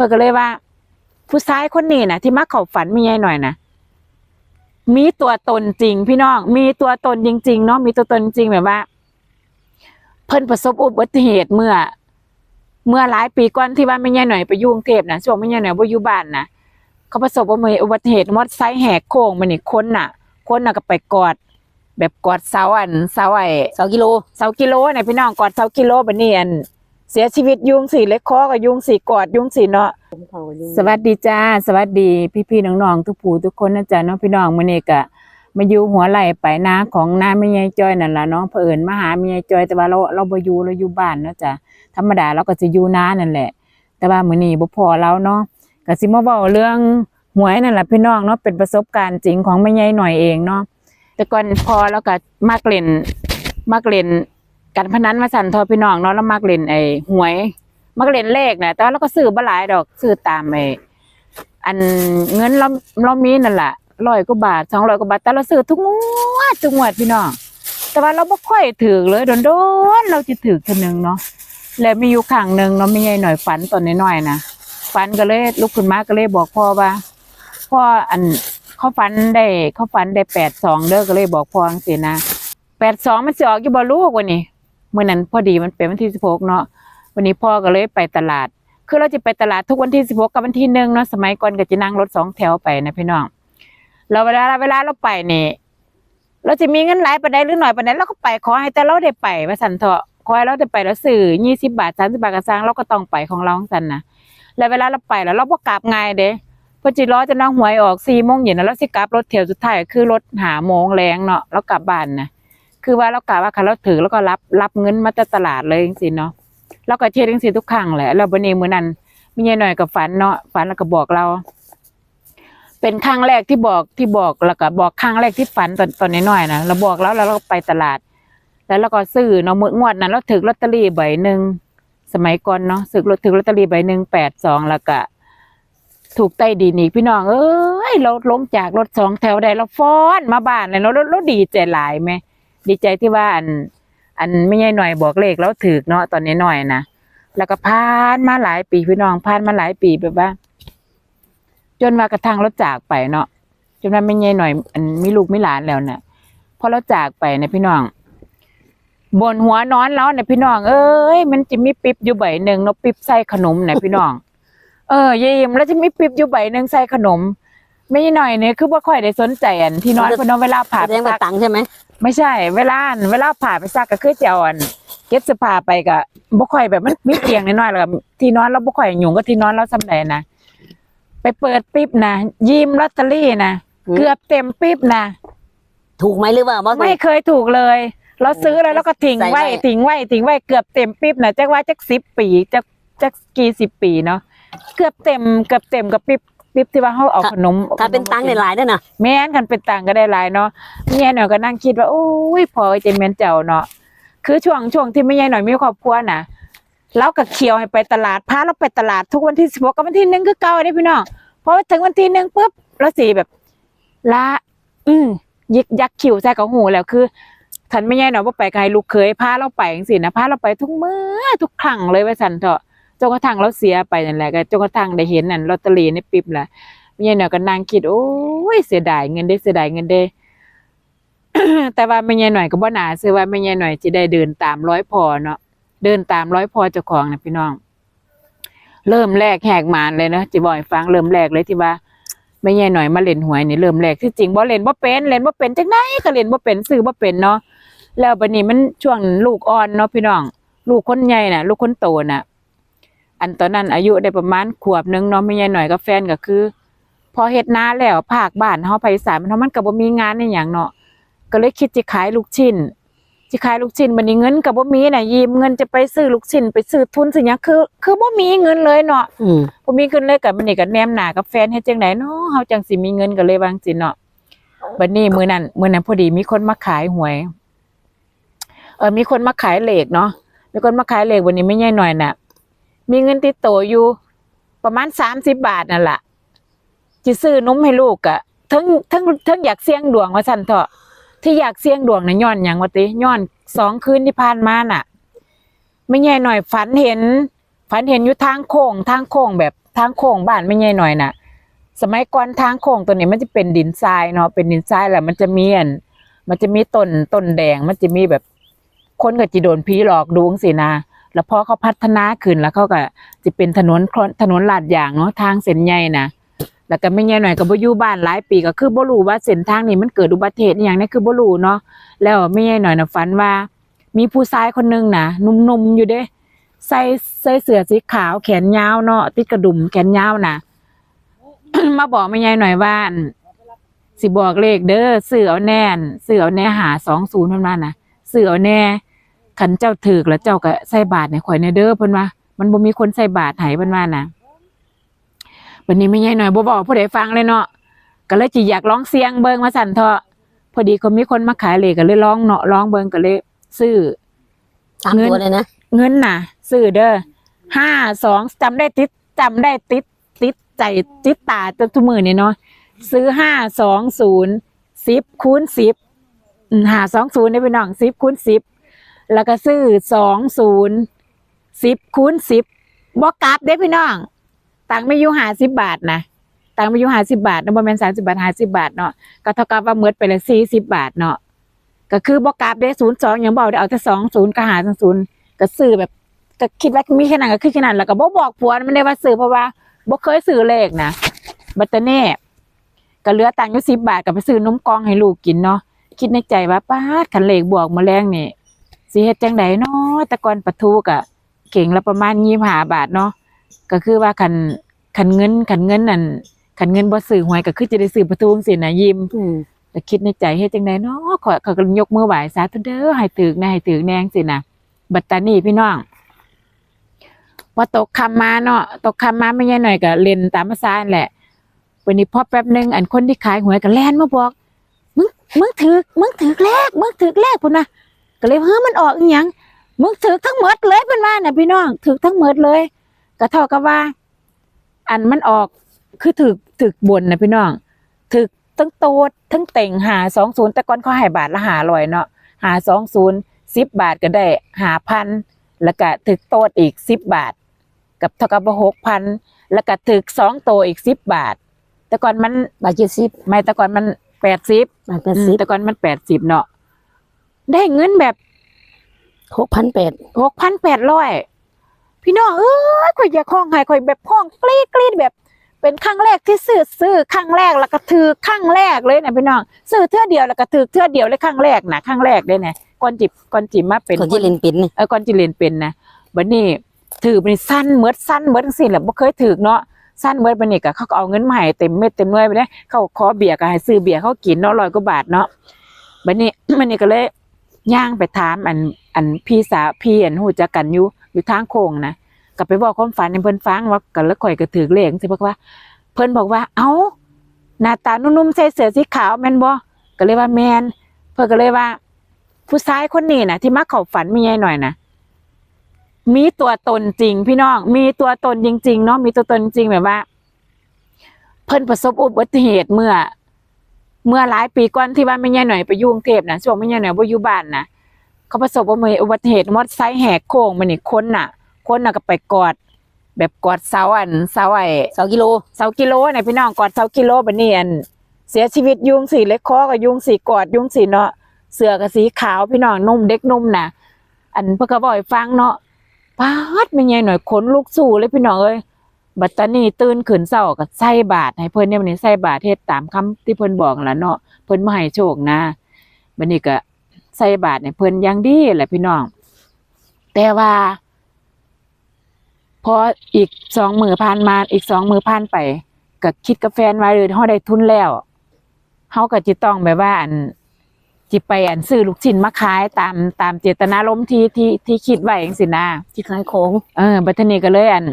พิ่นก็เลยว่า ผู้ชายคนนี้นะที่มาเข้าฝันแม่ใหญ่หน่อยนะมีตัวตนจริง พี่น้อง มีตัวตนจริงๆเนาะมีตัวตนจริงแบบว่า เพิ่นประสบอุบัติเหตุเมื่อ เมื่อหลายปีก่อนที่ว่าแม่ใหญ่หน่อยไปอยุ่กรุงเทพนะช่วงแม่ใหญ่หน่อยบ่อยู่บ้านนะเขาประสบอุบัติเหตุมอเตอร์ไซค์แหกโค้งมานี่คนน่ะ คนน่ะก็ไปกอดแบบกอดเสาอันเสาไอ้สองกิโลเสากิโลเนี่ยพี่น้องกอดเสากิโลบัดนี้อัน เสียชีวิตยุงสี่เล็กคอกับยุงสี่กอดยุงสี่เนาะสวัสดีจ้า สวัสดีพี่ๆน้องๆทุกผู้ทุกคนนะจ๊ะเน้องพี่น้องมื้อนี้ก็มาอยู่หัวไหล่ไปนาของน้าแม่ยายจ้อยนั่นล่ะเน้องเผอิญมาหาแม่ยายจ้อยแต่ว่าเราเราบ่อยู่เราอยู่บ้านเนาะจ้ะธรรมดาเราก็จะอยู่นานั่นแหละ แต่ว่ามื้อนี้บ่พอเราเนาะก็สิมาเว้าเรื่องหวยนั่นแหละพี่น้องเนาะเป็นประสบการณ์จริงของแม่ยายหน่อยเองเนาะแต่ก่อนพอเราก็มักเล่นมักเล่น การพนันมาสั่นทอพี่น้องเนาะแล้วมักเล่นไอ้หวย มักเล่นเลขนะแต่ว่าเราก็ซื้อบ่หลายดอกซื้อตามไอ้อันเงินเราเรามีนั่นแหละร้อยกว่าบาทสองร้อยกว่าบาทแต่เราซื้อทุกงวดทุกงวดพี่น้องแต่ว่าเราบ่ค่อยถือเลยโดนๆเราจะถือคนหนึ่งเนาะแล้วมีอยู่ครั้งหนึ่งเนาะไม่ใหญ่หน่อยฝันตอนน้อยๆนะฝันก็เลยลุกขึ้นมาก็เลยบอกพ่อว่าพ่ออันเขาฝันได้เขาฝันได้แปดสองเด้อก็เลยบอกพ่อจังซี่นะแปดสองมันสิออกอยู่บ่ลูกวันนี้ เมื่อนั้นพอดีมันเป็นวันที่สิบหกเนาะวันนี้พ่อก็เลยไปตลาด คือเราจะไปตลาดทุกวันที่สิบหกกับวันที่หนึ่งเนาะสมัยก่อนก็จะนั่งรถสองแถวไปนะพี่น้องเราเวลาเวลาเราไปนี่เราจะมีเงินหลายปานใดหรือหน่อยปานใดเราก็ไปขอให้แต่เราได้ไปว่าสันเถอะขอให้เราได้ไปแล้วสื่อยี่สิบบาทสามสิบาทกระซังเราก็ต้องไปของเราของสันนะแล้วเวลาเราไปแล้วเราบ่กลับง่ายเด้พอจิรอจะนั่งหวยออกสี่โมงเย็นแล้วเราสิกลับรถเที่ยวสุดท้ายคือรถหาโมงแรงเนาะเรากลับบ้านนะ คือว่าเรากะว่าคันเราถือแล้วก็รับรับเงินมาจากตลาดเลยจริงๆเนาะเราก็เทียดจังซี่ทุกครั้งแหละแล้วบันนี้มื้อนั้นมียายหน่อยกับฝันเนาะฝันแล้วก็บอกเรา เป็นครั้งแรกที่บอกที่บอกแล้วก็บอกครั้งแรกที่ฝันตอนตอนน้อยๆนะเราบอกแล้วแล้วเราก็ไปตลาด แล้วเราก็ซื้อเนาะมืองวดนั้นเราถือลอตเตอรี่ใบหนึ่งสมัยก่อนเนาะซื้อถือลอตเตอรี่ใบหนึ่งแปดสองแล้วก็ถูกใต้ดินอีกพี่น้อง เอ้ยเราลงจากรถสองแถวได้เราฟ้อนมาบ้านเลยเราเราดีใจหลายไหม ดีใจที่ว่าอัน อันไม่ใช่หน่อยบอกเลขแล้วถือเนาะตอนนี้หน่อยนะแล้วก็ผ่านมาหลายปีพี่น้องผ่านมาหลายปีแบบว่า จนว่ากระทั่งเราจากไปเนาะจนว่าไม่ใช่หน่อย อันมีลูกมีหลานแล้วเนี่ยพอเราจากไปนะพี่น้องบนหัวนอนแล้วเนี่ยพี่น้อง เอ้ยมันจะมีปิ๊บอยู่ใบหนึ่งเนาะปิ๊บใส่ขนมเนี่ยพี่น้อง เออเยิ้มแล้วจะมีปิ๊บอยู่ใบหนึ่งใส่ขนม ไม่หน่อยเนี่ยคือว่าค่อยได้สนใจอันที่นอนเพนนอนเวลาผ่าแสดงว่าซักตังค์ใช่ไหม ไม่ใช่ เวลาอันเวลาผ่าไปซักก็คือจะเอาอันเก็บเสื้อผ้าไปก็บ่ค่อยแบบมันมีเตียงน้อยๆแล้วก็ที่นอนเราบ่ค่อยหยุ่งก็ที่นอนเราสำใดนะไปเปิดปิ๊บนะยิ้มลอตเตอรี่นะเกือบเต็มปิ๊บนะถูกไหมหรือว่าบ่ถูไม่กเคยถูกเลย เราซื้อแล้วเราก็ทิ้งใส่ไว้ไว้ทิ้งไว้ทิ้งไว้เกือบเต็มปิ๊บนะจักว่าจักสิบปีจักจักกี่สิบปีเนาะเกือบเต็มเกือบเต็มกับปิ๊บ ปิ๊บที่ว่าเขาเอาขนมถ้าเป็นตังค์ในหลายด้วยนะแม่นกันเป็นตังค์ก็ได้หลายเนาะแม่หน่อยก็นั่งคิดว่าโอ้ยพอเจนแมนเจ้าเนาะคือช่วงช่วงที่แม่ยายหน่อยมีครอบครัวน่ะเราก็เคียวให้ไปตลาดพาเราไปตลาดทุกวันที่สิบหกกับวันที่หนึ่งคือเก่าได้พี่น้องพอถึงวันที่หนึ่งปุ๊บเราสีแบบละ อืมยิกยักคิวใส่กับหูแล้วคือทันไม่ยายหน่อยว่าไปไกลลูกเคยพาเราไปจังสินะพาเราไปทุกมื้อทุกครั้งเลยว่าสันเถอะ จนกระทั่งเราเสียไปนั่นแหละก็จนกระทั่งได้เห็นนั่นลอตเตอรี่ในปิ๊บแหละแม่ยายหน่อยก็นั่งคิดโอ้ยเสียดายเงินเด้เสียดายเงินเด้แต่ว่าแม่ยายหน่อยก็บ่น่าซื้อว่าแม่ยายหน่อยจะได้เดินตามร้อยพอเนาะเดินตามร้อยพอเจ้าของนะพี่น้อง เริ่มแรกแหกมานเลยนะจะบอกให้ฟังเริ่มแรกเลยที่ว่าแม่ยายหน่อยมาเล่นหวยนี่เริ่มแรกที่จริงบ่เล่นบ่เป็นเล่นบ่เป็นจังไดก็เล่นบ่เป็นซื้อบ่เป็นเนาะแล้วบัดนี้มันช่วงลูกอ่อนเนาะพี่น้อง ลูกคนใหญ่น่ะ ลูกคนโตน่ะ อันตอนนั้นอายุได้ประมาณขวบหนึงเนาะแม่ยายหน่อยกับแฟนก็คือ พอเฮ็ดนาแล้วภาคบ้านเฮาไปอีสานมันเฮามันก็บ่มีงานอีหยังเนาะก็เลยคิดจะขายลูกชิ้นสิขายลูกชิ้นบัดนี้เงินก็บ่มีน่ะยืมเงินจะไปซื้อลูกชิ้นไปซื้อทุนซื้อหยังคือ คือบ่มีเงินเลยเนาะอืมบ่มีเงินเลยก็บัดนี้ก็แนมหน้ากับแฟนเฮ็ดจังไดเนาะเฮาจังสิมีเงินก็เลยวาจั่งสิเนาะบัดนี้มื้อนั้นมื้อนั้นพอดีมีคนมาขายหวย เออมีคนมาขายเหล็กเนาะมีคนมาขายเหล็กวันนี้ไม่ใหญ่หน่อยน่ะ มีเงินติดโตวอยู่ ประมาณ30บบาทนั่นล่ะจะซื้อนมให้ลูกอะทั้งทั้งทั้งอยากเสี่ยงดวงว่าสันเถอะที่อยากเสี่ยงดวงนะย้อนหยังวะติย้อนสองคืนที่ผ่านมาน่ะ ไม่ใหญ่หน่อยฝันเห็น ฝันเห็นอยู่ทางโค้งทางโค้งแบบทางโค้งบ้านไม่ใหญ่หน่อยน่ะ สมัยก่อนทางโค้งตัวนี้มันจะเป็นดินทรายเนาะเป็นดินทรายแหล้วมันจะมีอันมันจะมีต้นต้นแดงมันจะมีแบบคนก็จะโดนผีหลอกดูงสินะ แล้วพอเขาพัฒนาขึ้นแล้วเขาก็จะเป็นถนนถนนลาดยางเนาะทางเส้นใหญ่นะแล้วก็ไม่ใหญ่หน่อยก็บ่อยู่บ้านหลายปีก็คือบ่รู้ว่าเส้นทางนี้มันเกิดอุบัติเหตุอย่างนี้คือบ่รู้เนาะแล้วไม่ใหญ่หน่อยนะฝันว่า มีผู้ชายคนหนึงนะหนุ่มๆอยู่เด้ใส่ใส่เสื้อสีขาวแขนยาวเนาะติดกระดุมแขนยาวนะมาบอกแม่ยายหน่อยว่าสิบอกเลขเด้อซื้อเอาแน่นซื้อเอาแน่หาสองศูนย์เพิ่นว่านะซื้อเอาแน่ ขันเจ้าถือกแล้วเจ้าก็ใส่บาทในข่อยในเด้อเพิ่นว่า มันบ่มีคนใส่บาทให้เพิ่นว่านะวันนี้แม่ยายหน่อยบ่บอกผู้ใดฟังเลยเนาะก็เลยจิอยากร้องเสียงเบิ่งมาสั่นเถาะพอดีก็มีคนมาขายเลขก็เลยร้องเนาะร้องเบิ่งก็เลย ซื้อสามเงินตัวเลยนะเงินน่ะ ซื้อเด้อห้าสองจำได้ติดจำได้ติด ติดใจติดตาจนทุกมือนี่เนาะซื้อห้าสองศูนย์สิบคูณสิบหาสองศูนย์ได้ไปน้องสิบคูณสิบ แล้วก็ซื้อสองศูนย์สิบคูณสิบบอกกลับได้พี่น้อง ตังไม่อยู่หาสิบบาทนะตังไม่อยู่หาสิบบาทนะประมาณสามสิบาทหาสิบบาทเนาะก็เท่ากับว่าเมืดไปละสี่สิบบาทเนาะก็คือบอกกลับได้ศูนย์สองอยังบอกได้เอาแต่สองศูนย์ก็หาศูนย์ก็ซื้อแบบก็คิดว่ามีแค่นั้นก็คือแค่นั้นแล้วก็บ่บอกผัวมันได้ว่าซื้อเพราะว่าบ่เคยซื้อเลขนะบัตเตอร์เน่ก็เหลือตังค์อยู่สิบบาทก็ไปซื้อนมกองให้ลูกกินเนาะคิดในใจว่าป้าดคันเลขบวกมาแรงนี่ สิเฮ็ดจังไดเนาะแต่ก่อนปลาทูกะเข่งละประมาณ25บาทเนาะก็คือว่าคันคันเงินคันเงินนั่นคันเงินบ่ซื้อหวยก็คือจะได้ซื้อปลาทูจังซี่นะยิ้มอืมแต่คิดในใจเฮ็ดจังไดเนาะขอยเขาก็ยกมือไหว้สาธุเด้อให้ถึกนะให้ถึกแนงสินะบัดตานี้พี่น้องพอตกคำมาเนาะตกคำมาไม่ใช่หน่อยก็เล่นตามภาษานั่นแหละวันนี้พอแป๊บหนึงอันคนที่ขายหวยก็แล่นมาบอกมึงมึงถือมึงถือเลขมึงถือเลขพุ่นนะ ก็เลยเฮ้ยมันออกอีหยังมึงถือทั้งหมดเลยเพิ่นว่าน่ะพี่น้องถือทั้งหมดเลยก็เท่ากับว่า อันมันออกคือถือถือบนนะพี่น้องถือทั้งโตดทั้งเต่งหาสองศูนย์แต่ก่อนเขาให้บาทละหาลอยเนาะหาสองศูนย์สิบบาทก็ได้หาพันแล้วก็ถึกโตดอีกสิบบาท กับเท่ากับหกพันแล้วก็ถึกสองโตอีกสิบบาท แต่ก่อนมันบาทเจ็ดสิบไม่แต่ก่อนมันแปดสิบบาทแปดสิบแต่ก่อนมันแปดสิบเนาะ ได้เงินแบบหกพันแปดหกพันแปดร้อยพี่น้องเอ้ยข่อยอยากห้องให้ข่อยแบบห้องกรีดกรีดแบบ เป็นครั้งแรกที่ซื้อซื้อครั้งแรกแล้วก็ถือครั้งแรกเลยนะพี่น้องซื้อเทื่อเดียวแล้วก็ถือเทื่อเดียวเลยครั้งแรกนะครั้งแรกเลยนะก่อนจิบก่อนจิบมาเป็นคนที่เล่นเป็นนี่เออก่อนจิเรียนเป็นนะบัดนี้ถือบัดนี้สั้นเมิดสั้นเมิดจังซี่แหละบ่เคยถือเนาะสั้นเมิดบัดนี้ก็เขาก็เอาเงินมาให้เต็มเม็ดเต็มหน่วยไปเลยเขาขอเบียร์ก็ให้ซื้อเบียร์เขากินเนาะร้อยกว่าบาทเนาะบัดนี้บัดนี้ก็เลย ย่างไปถามอันอันพี่สาวพี่อันฮู้จักกันอยู่อยู่ทางโค้งนะก็ไปบอกความฝันให้เพิ่นฟังว่าก็แล้วข่อยก็ถือเลขจังซี่เพิ่นก็ว่า เพิ่นบอกว่า เอ้าหน้าตานุ่มๆใส่เสื้อสีขาวแมนบ่ก็เลยว่าแมนเพิ่นก็เลยว่า ผู้ชายคนนี้นะที่มาเข้าฝันมีใหญ่หน่อยนะมีตัวตนจริง พี่น้อง มีตัวตนจริงๆเนาะมีตัวตนจริงแบบว่า เพิ่นประสบอุบัติเหตุเมื่อ เมื่อหลายปีก่อนที่ว่าไม่ใหญ่หน่อยไปอยุ่กรุงเทพนะช่วงไม่ใหญ่หน่อยบ่อยู่บ้านนะเขาประสบอุบัติเหตุมอเตอร์ไซค์แหกโค้งมานี่คนน่ะ คนน่ะก็ไปกอด แบบกอดเสาอันเสาไอ้สองกิโลเสากิโลเนี่ยพี่น้องกอดเสากิโลบันนี้อันเสียชีวิตยุงสีเล็กคอกับยุงสีกอดยุงสีเนาะเสือกับสีขาวพี่น้องนุ่มเด็กนุ่มนะอันเพื่อก็บอกให้ฟังเนาะปาดไม่ไงหน่อยขนลุกสู้เลยพี่น้องเอ้ย บัดตานี่ตื่นขึ้นเศร้ากับใส่บาทให้เพิ่นเนี่ยวันนี้ใส่บาทเฮ็ดตามคำที่เพิ่นบอกแล้วเนาะเพิ่นมาให้โชคนะบัดนี้ก็ใส่บาทให้เพิ่นอย่างดีแหละพี่น้อง แต่ว่าพออีกสองมือผ่านมาอีกสองมือผ่านไปก็คิดกับแฟนไว้เลยเฮาได้ทุนแล้วเฮาก็จิต้องแบบว่าอันจิไปอันซื้อลูกชิ้นมาขายตามตามเจตนารมณ์ที่ที่ที่คิดไว้จังซี่นะที่ขายของเออบัดทีนี้ก็เลยอัน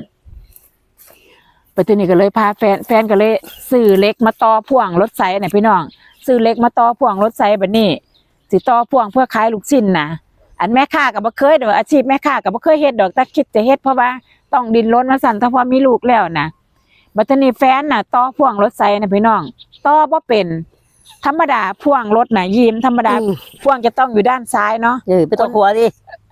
บัดทีนี้ก็เลยพาแฟนแฟนก็เลยซื้อเล็กมาต่อพ่วงรถไซค์น่ะพี่น้องซื้อเล็กมาต่อพ่วงรถไซค์บัดนี้สิต่อพ่วงเพื่อขายลูกชิ้นนะอันแม่ค้าก็บ่เคยดอกอาชีพแม่ค้าก็บ่เคยเฮ็ดดอกแต่คิดจะเฮ็ดเพราะว่าต้องดินรนมาสั่นถ้าพอมีลูกแล้วนะบัดทีนี้แฟนน่ะต่อพ่วงรถไซค์นะพี่น้องต่อบ่เป็นธรรมดาพ่วงรถน่ะยีมธรรมดาอืมพ่วงจะต้องอยู่ด้านซ้ายเนาะเออไปต่อขัวสิ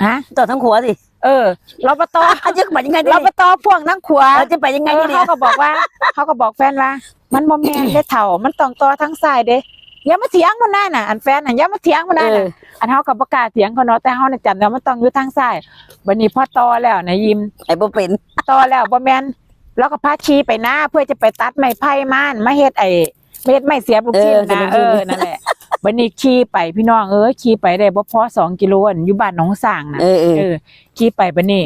ฮะต่อทั้งขัวสิ เออรปตอาจะไปยังไงรเนี่ยปตพ่วงนั่งขวาเราจะไปยังไงเออเนี่ยเขาก็บอกว่าเขาก็บอกแฟนว่า มันบ่แม่นได้เถ่ามันต้องต่อทั้งซ้ายเด้อย่ามาเถียงมันนั่นน่ะ อันแฟนน่ะอย่ามาเถียงมันนั่นเอน่ะออันเฮาก็บ่กล้าเถียงเขาเนาะแต่เฮาน่ะจำได้ว่ามันต้องอยู่ทางซ้ายบัดนี้พอต่อแล้วนะยิมไอ้บ่เป็นต่อแล้วบ่แม่นแล้วก็พาขี่ไปหน้าเพื่อจะไปตัดไม้ไผ่ม่านมาเฮ็ดไอ้มาเฮ็ดไม้เสียบลูกชิ้นนะเออนั่นแหละ บัดนี้ขี่ไปพี่น้องเอ้ยขี่ไปได้บ่พอสองกิโลอันอยู่บ้านหนองสร้างน่ะเออเออเออ ขี่ไปบัดนี้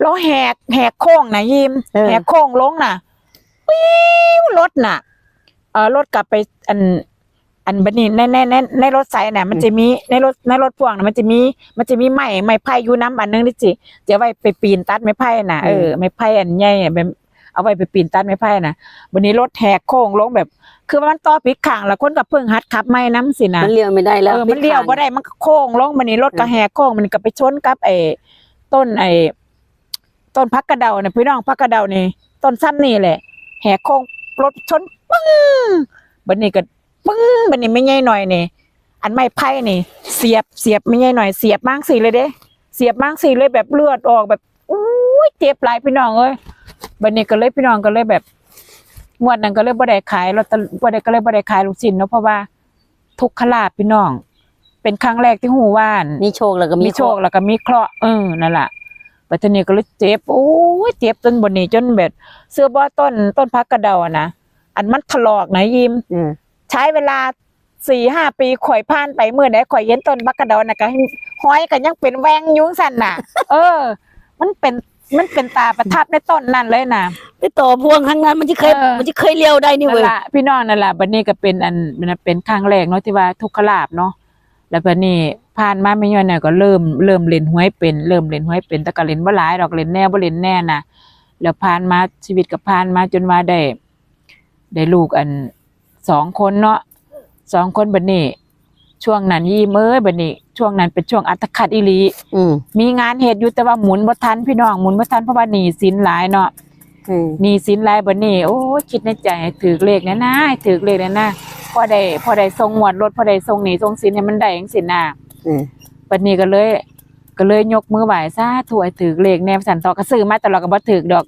เราแหกแหกโค้งนะยิมเออ แหกโค้งลงน่ะปิ้วรถน่ะ เออรถกลับไปอัน อันบัดนี้ในในในในรถไสน่ะ มันจะมีในรถในรถพ่วงน่ะมันจะมี มันจะมีไม้ไม้ไผ่อยู่น้ำอันนึงนี่จิจะไว้ไปปีนตัดไม้ไผ่น่ะเออไม้ไผ่อันใหญ่อะแบบ เอาไว้ไปปีนตัดไม้ไผ่น่ะวันนี้รถแหกโค้งลงแบบ คือมันต่อปิดข้างแล้วคนก็เพิ่งหัดขับไม่น้ำสินะมันเลี้ยวไม่ได้แล้วเออมันเลี้ยวบ่ได้มันก็โค้งลงมันนี่รถก็แหกโค้งมันก็ไปชนกับไอ้ต้นไอ้ต้นพักกระเดาเนี่ยพี่น้องพักกระเดานี่ต้นซ้ำนี่แหละ แหกโค้งรถชนปึ้งบัดนี้ก็ปึ้งบัดนี้ไม่ใหญ่หน่อยนี่อันไม้ไผ่นี่ เสียบเสียบไม่ใหญ่หน่อย เสียบมากสิเลยเด้ เสียบมากสิเลยแบบเลือดออกแบบอู้ยเจ็บหลายพี่น้องเอ้ย บัดนี้ก็เลยพี่น้องก็เลยแบบงวดนั้นก็เลยบ่ได้ขายลอตเตอรี่บ่ได้ก็เลยบ่ได้ขายลูกชิ้นเนาะเพราะว่าทุกขลาบพี่น้อง เป็นครั้งแรกที่หูว่านมีโชคแล้วก็มีมีโชคแล้วก็มีเคราะห์เออนั่นแหละปัจจุบันก็เลยเจ็บโอ้ยเจ็บจนบนนี้จนแบบเสื้อบ่ต้นต้นพักกระเดาอะนะอันมันถลอกนะยิมเออใช้เวลาสี่ห้าปีข่อยผ่านไปเมื่อใดข่อยเห็นต้นพักกระเดานะก็ห้อยกันยังเป็นแวงยุ้งสั่นน่ะ เออ มันเป็น มันเป็นตาประทับในต้นนั่นเลยนะไปต่อพวงข้างนั้นมันจะเคยเออมันจะเคยเลี้ยวได้นี่นั่เว้นยละพี่น้องนั่นแหละบัดนี้ก็เป็นอันมันเป็นครั้งแรกเนาะที่ว่าทุกขลาบเนาะแล้วบัดนี้ผ่านมาไม่ย้อนเนี่ยก็เริ่มเริ่มเล่นหวยเป็นเริ่มเล่นหวยเป็นแต่ก็เล่นบ่หลายดอกเล่นแน่บ่เล่นแน่น่ะแล้วผ่านมาชีวิตก็ผ่านมาจนมาได้ได้ลูกอันสองคนเนาะสองคนบัดนี้ ช่วงนั้นยี่เอ้ยบัดนี้ ช่วงนั้นเป็นช่วงอัตคัดอีหลีอืมมีงานเฮ็ดอยู่แต่ว่าหมุนบ่ทันพี่น้องหมุนบ่ทันเพราะว่าหนี้สินหลายเนาะอืมหนี่สินหลายบัดนี้โอ้ยคิดในใจให้ถือเลขแน่นะให้ถือเลขแน่นะพอได้พอได้ส่งงวดรถพอได้ส่งหนี้ส่งสินให้มันได้จังซี่นะเออบัดนี้ก็เลย ก็เลยยกมือไหว้สาธุให้ถือเลขแนวสันต่อก็ซื้อมาแต่เราก็บ่ถือดอก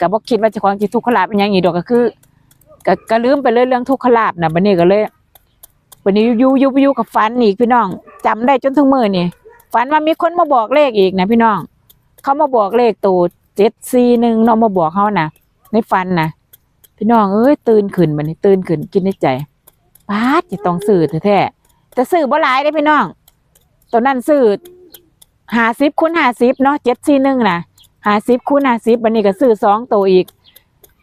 ก็บ่คิดว่าเจ้าของสิทุกขลาภเป็นหยังอีกดอกก็คือก็ก็ลืมไปเลยเรื่องทุกขลาภน่ะบัดนี้ก็เลย บัดนี้ยูยูยูกับฝันอีกพี่น้องจำได้จนถึงมือนี่ฝันว่ามีคนมาบอกเลขอีกนะพี่น้อง เขามาบอกเลขตัว741เนาะมาบอกเฮานะในฝันนะพี่น้องเอ้ยตื่นขึ้นบัดนี้ตื่นขึ้นคิดในใจป๊าดจะต้องซื้อแท้ๆแต่ซื้อบ่หลายเด้พี่น้องตัวนั้นซื้อหาสิบคูณหาสิบเนาะเจ็ดสี่หนึ่งนะหาสิบคูณหาสิบวันนี้ก็ซื้อสองตัวอีก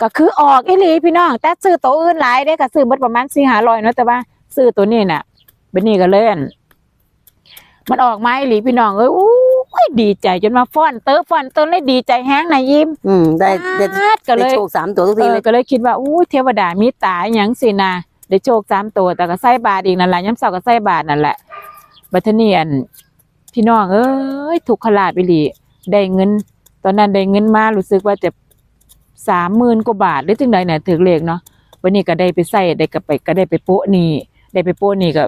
ก็คือออกอีหลีพี่น้อง แต่ซื้อตัวอื่นหลายได้ก็ซื้อเบิดประมาณสี่ห้าร้อยเนาะแต่ว่า ซื้อตัวนี้น่ะบันนี้ก็เล่นมันออกมาอีหลีพี่น้องเอ้ยอู้ยดีใจจนมาฟ้อนเตอฟ้อนเต้นเลยดีใจแห้งนะยิ้มอืมได้ได้ปาดก็เลได้ยโชคสามตัวทุกเอทีอเลยก็เลยคิดว่าอู้เทวดามีตาอหย่างสินะได้โชคสามตัวแต่ก็ใส่บาทอีกนั่นแหละย้ำเสาก็ใส่บาทนั่นแหละบัทเนียนพี่น้องเอ้ยถูกขลาดไปหลีได้เงิน ตอนนั้นได้เงินมารู้สึกว่าจะสามหมื่นกว่าบาทหรือถึงใดเนี่ยถือเลขเนาะวันนี้ก็ได้ไปใส่ได้ก็ไปก็ได้ไปโปะหนี่ ได้ไปโปะหนี่ก็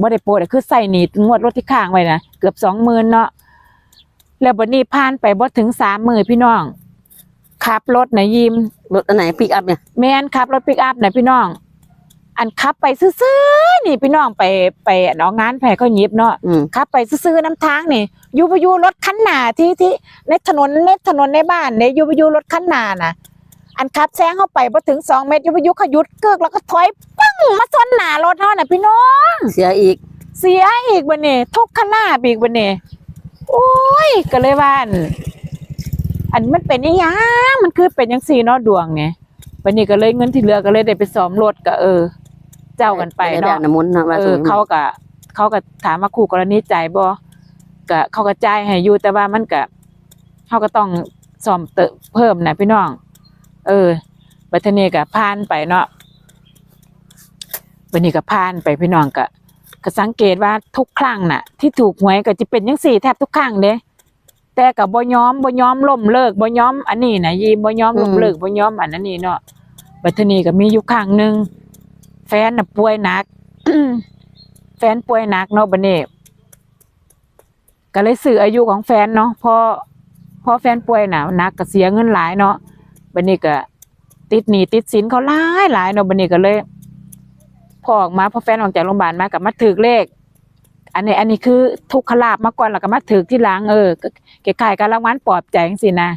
บ่ได้โปะแต่คือใส่หนี่งวดรถที่ข้างไว้นะเกือบสองหมื่นเนาะแล้ววันนี้ผ่านไปบ่ถึงสามหมื่นพี่น้องขับรถนะยิมรถอันไหนปิกอัพเนี่ยแม่นขับรถปิกอัพนะพี่น้อง อันขับไปซื่อๆนี่พี่น้องไปไปเนาะงานแผ่เขาหยิบเนาะอืมขับไปซื่อๆน้ำทางนี่อยู่ไปอยู่รถคันหน้าที่ที่ในถนนในถนนในบ้านเนี่ยอยู่ไปอยู่รถคันหน้าน่ะ อันขับแซงเข้าไปพอถึงสองเมตรอยู่ไปอยู่ขยุดเกิกแล้วก็ถอยปังมาชนหน้ารถเฮาน่ะพี่น้อง เสียอีก เสียอีกบันนี่ทุกขลาบอีกบันนี่โอ้ยก็เลยว่าอันอันมันเป็นอหยังมันคือเป็นยังสี่เนาะดวงไงบันนี้ก็เลยเงินที่เหลือก็เลยได้ไปซ้อมรถก็เออ เจ้ากันไปด้เนาะแบบน้ำมนต์นะว่าเอสอมเขาก็เขาก็ถามว่าคู่กรณีใจายบ่ก็เขาก็จ่ายให้อยู่แต่ว่ามันก็เขาก็ต้องซ่อมเติมเพิ่มนะพี่น้อง เออบัดทีนี้ก็ผ่านไปเนาะบัดนี้ก็ผ่านไปพี่น้องก็ก็สังเกตว่าทุกครั้งน่ะ ที่ถูกหวยก็จะเป็นจังซี่แทบทุกครั้งเด้แต่ก็บ่ยอมบ่ยอมล้มเลิกบ่ยอมอันนี้นะยีบ่ยอมล้มเลิกบ่ยอมอันนั้นนี่เนาะบัดทีนี้ก็มีอยู่ครั้งหนึงแฟนน่ะป่วยหนักแฟนป่วยหนักเนาะบัดนี้ก็เลยซื้ออายุของแฟนเนาะพอพอแฟนป่วยน่ะหนักก็เสียเงินหลายเนาะ บัดนี้ก็ติดหนี้ติดสินเขาหลายหลายเนาะบัดนี้ก็เลยพอออกมาพอแฟนออกจากโรงพยาบาลมากับมาถือเลข อันนี้ อันนี้คือทุกขลาบมาก่อนแล้วก็มาถือที่หลังเออก็เก๋ไก่การรางวัลปลอบใจจังซี่นะ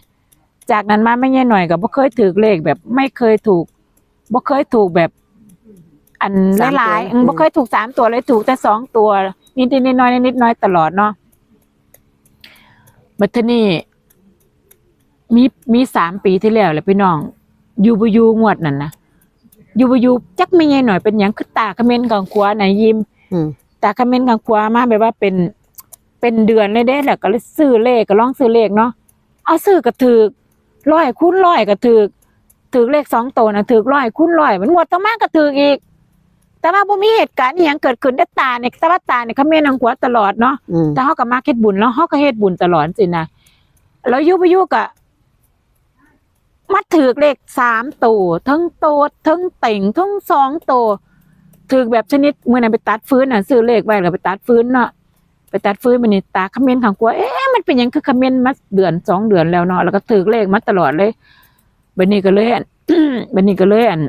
จากนั้นมาไม่แย่หน่อยก็บ่เคยถือเลขแบบไม่เคยถูกบ่เคยถูกแบบ อันสามตัวหลายๆอืมบ่เคยถูกสามตัวเลยถูกแต่สองตัวนิดๆน้อยๆนิดๆน้อยๆตลอดเนาะบัดทีนี้ มีมีสามปีที่แล้วแหละพี่น้องอยูบอยูงวดนั่นนะอยูบอยูจักไม่ใหญ่หน่อยเป็นหยังคือตาคอมเขมนต์กลางขวาไหนยิ้มอืมตาคอมเขมนต์กลางขวามาแบบว่าเป็นเป็นเดือนเลยเด้แหละก็เลยซื้อเลขก็ลองซื้อเลขเนาะเอาซื้อก็ถือร้อยคูณร้อยก็ถือถือเลขสองตัวนะถือร้อยคูณร้อยมันงวดต่อมาก็ถืออีก แต่ว่าบ่มีเหตุการณ์อหยังเกิดขึ้นได้ตาเนี่ยแต่ว่าตาเนี่ยคอมเขมนต์กลางขวาตลอดเนาะอืมแต่เขาก็มาเฮ็ดบุญแล้วเขาก็เฮ็ดบุญตลอดสินะแล้วอยุบยุกะ มาถือเลขสามตัวทั้งโตทั้งเต่งทั้งสองตัวถือแบบชนิดเมื่อนั้นไปตัดฟื้นน่ะซื้อเลขไว้แล้วไปตัดฟื้นเนาะไปตัดฟื้นมันนี่ตาคอมเมนต์ขังกลัวเอ๊ะมันเป็นยังคือคอมเมนต์มาเดือนสองเดือนแล้วเนาะแล้วก็ถือเลขมาตลอดเลยบันนี้ก็เลยอันบันนี้ก็เลยอัน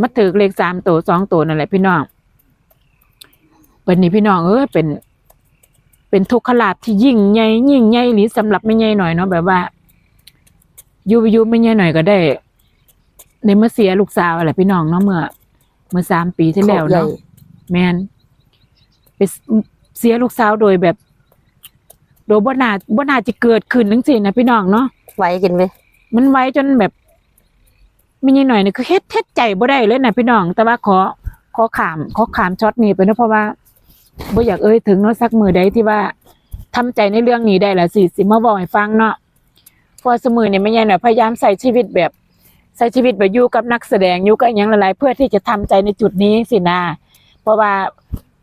มาถือเลขสามตัวสองตัวนั่นแหละพี่น้องบันนี้พี่น้องเออเป็น เป็นทุกขลาภที่ยิ่งใหญ่ยิ่งใหญ่หรือสำหรับไม่ใหญ่หน่อยเนาะแบบว่า อยู่ไปอยู่ไม่ใหญ่หน่อยก็ได้ในเมื่อเสียลูกสาวอะไรพี่น้องเนาะเมื่อ เมื่อสามปีที่แล้วขอบใหญ่เนาะแมนไปเสียลูกสาวโดยแบบ โดยบ่นาบ่นาจะเกิดขึ้นจังซี่นะพี่น้องเนาะไว้กันไหมมันไว้จนแบบไม่ใช่หน่อยเนี่ยคือเฮ็ดเฮ็ดใจบ่ได้เลยนะพี่น้อง แต่ว่าขอขอขามขอขามช็อตนี้ไปเนาะเพราะว่าบ่อยากเอ่ยถึงเนาะสักมือใดที่ว่าทำใจในเรื่องนี้ได้ละสิสิมาบอกให้ฟังเนาะเพอสมือเนี่ยไม่ใช่หน่อยพยายามใส่ชีวิตแบบ ใส่ชีวิตแบบอยู่กับนักแสดงอยู่กับอหยังหลายๆเพื่อที่จะทำใจในจุดนี้สินะเพราะว่า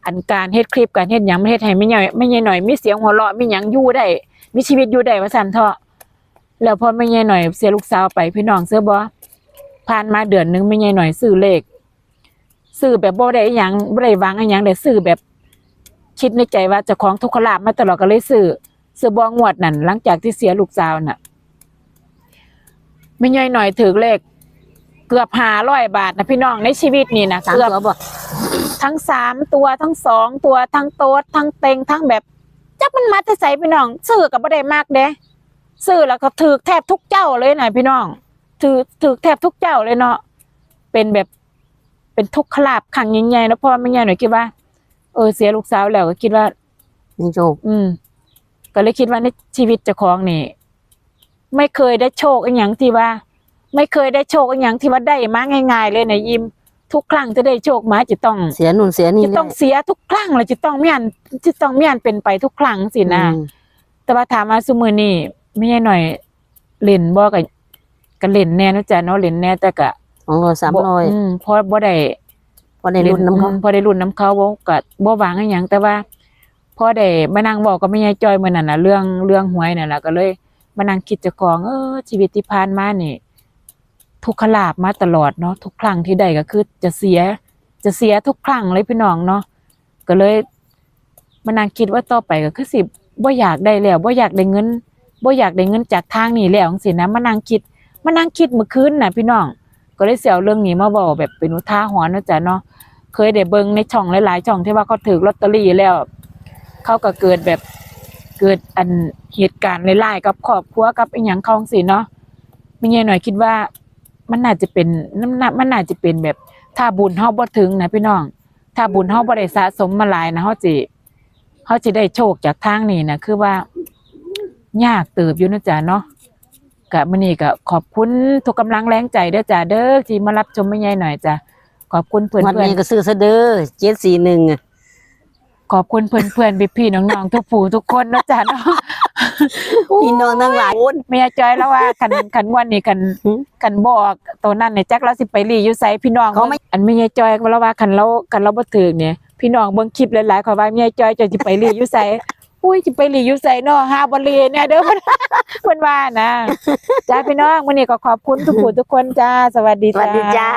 อันการเฮ็ดคลิปการเฮ็ดหยังไม่เฮ็ดให้ไม่ใหญ่ไม่ใหญ่หน่อยมีเสียงหัวเราะมีหยังอยู่ได้มีชีวิตอยู่ได้ว่าซันเถาะแล้วพอไม่ใหญ่หน่อยเสียลูกสาวไปพี่น้องเสื้อบ่ผ่านมาเดือนนึงไม่ใหญ่หน่อยซื้อเลขซื้อแบบบ่ได้อิหยังบ่ได้วังอิหยังได้ซื้อแบบคิดในใจว่าจะของทุกขลาบมาตลอดก็เลยซื้อซื้อบ่งวดนั่นหลังจากที่เสียลูกสาวน่ะ ไม่ใหญ่หน่อยถือเลขเกือบ500บาทนะพี่น้องในชีวิตนี่นะสามเกือบตัวบ่ทั้งสามตัวทั้งสองตัวทั้งโต๊ดทั้งเต็งทั้งแบบจักมันมาแต่ใส่พี่น้องซื้อกับบ่ได้มากเด้ซื้อแล้วก็ถือแทบทุกเจ้าเลยนะพี่น้องถือถือแทบทุกเจ้าเลยเนาะเป็นแบบเป็นทุกขลาบขังใหญ่ๆแล้วพ่อไม่ใหญ่หน่อยคิดว่า เออเสียลูกสาวแล้วก็คิดว่านี่โจกอืม ก็เลยคิดว่าในชีวิตเจ้าของนี่ ไม่เคยได้โชคอหย่างที่ว่า ไม่เคยได้โชคอหย่างที่ว่าได้มาง่าย ๆ เลยนะยิมทุกครั้งที่ได้โชคมาจะต้องเสียนู่นเสียนี่จะต้องเสียทุกครั้งเลยจะต้องมีอันจะต้องมีอันเป็นไปทุกครั้งสินะอืมแต่ว่าถามมาซุมือนี่ไม่ใช่หน่อยเล่นบ่ก็ก็เล่นแน่เนาะจ้ะเนาะเล่นแน่แต่ก็สองร้อยสามร้อยบ่มเพราะบ่ได้พอได้รุ่นน้ำเขาอืมพอได้รุ่นน้ำเขาบ่ก็บ่หวังอหยังแต่ว่าพอได้มานั่งบอกก็ไม่ใช่จอยมื้อนั้นน่ะเรื่องเรื่องหวยนั่นล่ะก็เลย มานั่งคิดจ้าของ เออ ชีวิตที่ผ่านมาเนี่ยทุกขลาบมาตลอดเนาะทุกครั้งที่ได้ก็คือจะเสีย จะเสียทุกครั้งเลยพี่น้องเนาะก็เลยมานั่งคิดว่าต่อไปก็คือสิบ่อยากได้แล้วบ่อยากได้เงินบ่อยากได้เงินจากทางนี้แล้วจังซี่นะมานั่งคิดมานั่งคิดเมื่อคืนน่ะ พี่น้อง ก็เลยเสียวเรื่องนี้มาบอกแบบเป็นอุทาหรณ์นะจ๊ะเนาะเคยได้เบิ่งในช่องหลายๆช่องที่ว่าเขาถือลอตเตอรี่แล้ว เขาก็เกิดแบบ เกิดอันเหตุการณ์หลายๆกับครอบครัวกับอีหยังขาจังซี่เนาะไม่ใช่หน่อยคิดว่า มันน่าจะเป็นมันน่ามันน่าจะเป็นแบบถ้าบุญเฮาบ่ถึงนะพี่น้อง ถ้าบุญเฮาบ่ได้สะสมมาหลายนะเฮาสิเฮาสิได้โชคจากทางนี้นะคือว่ายากเติบอยู่นะจ๊ะเนาะกะมื้อนี้ก็ขอบคุณทุกกำลังแรงใจเด้อจ้ะเด้อที่มารับชมแม่ใหญ่หน่อยจ้ะขอบคุณเพื่อนวันนี้ก็ซื้อซะเด้อเจ็ดสี่หนึ่งอะ ขอบคุณเพื่อนเพื่อนๆพี่ๆน้องๆทุกผู้ทุกคนนะจ๊ะเนาะพี่น้องทั้งหลายแม่จอยแล้วว่าคันคันวันนี้คันหืมคันบอกตัวนั้นเนี่ยจักเราสิไปรีอยู่ไสพี่น้องเขาไม่อันแม่ยายจอยก็แล้วว่าคันเราคันเราบ่ถึกเนี่ยพี่น้องเบิ่งคลิปหลายๆขอว่าแม่ยายจอยจะสิไปรีอยู่ไสอุ้ยสิไปรีอยู่ไสเนาะหาบ่รีเนี่ยเด้อเพิ่นเพิ่นว่านะจ้าพี่น้องมื้อนี้ก็ขอบคุณทุกผู้ทุกคนจ้า สวัสดีสวัสดีจ้า